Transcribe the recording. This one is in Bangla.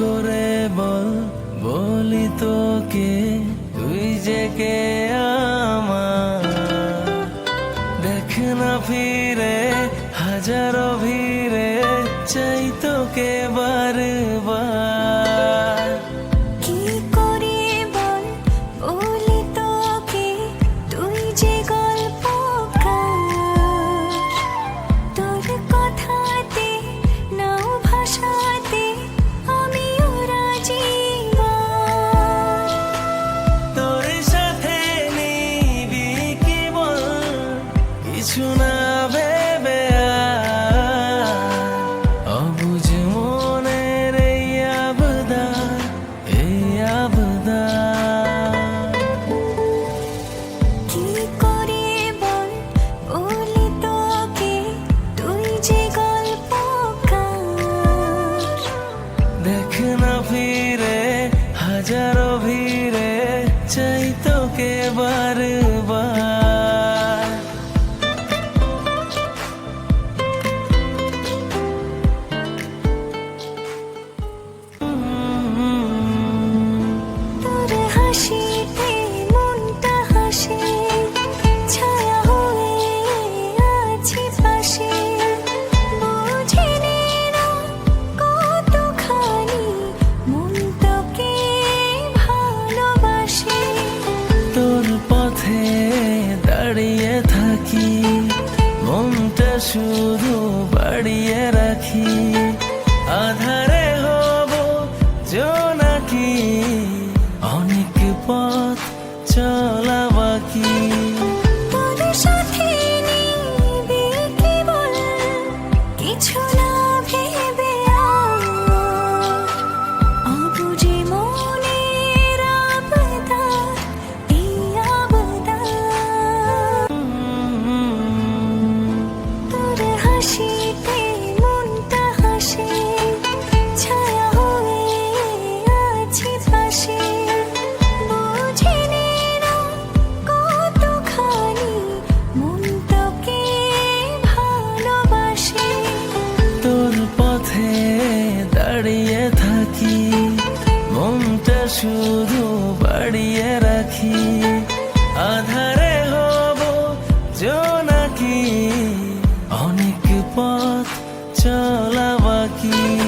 করে বল, বলি তোকে, তুই যে কে দেখ না ফিরে, হাজারো ভিড়ে চাই তোকে বারবার কিছু না ভেবে আর। অবুঝ মনের এই আবদার এই আবদার। কি করে বল? বলি তোকে তুই যে গল্পকার। দেখ না ফিরে হাজারো ভিড়ে চাই তোকে বারবার দাঁড়িয়ে থাকি মনটা শুধু বাড়িয়ে রাখি। আধারে হব নাকি অনেক পথ চলা বাকি। থাকি মনটা শুধু বাড়িয়ে রাখি। আধারে হব নাকি অনেক পথ চলা বাকি।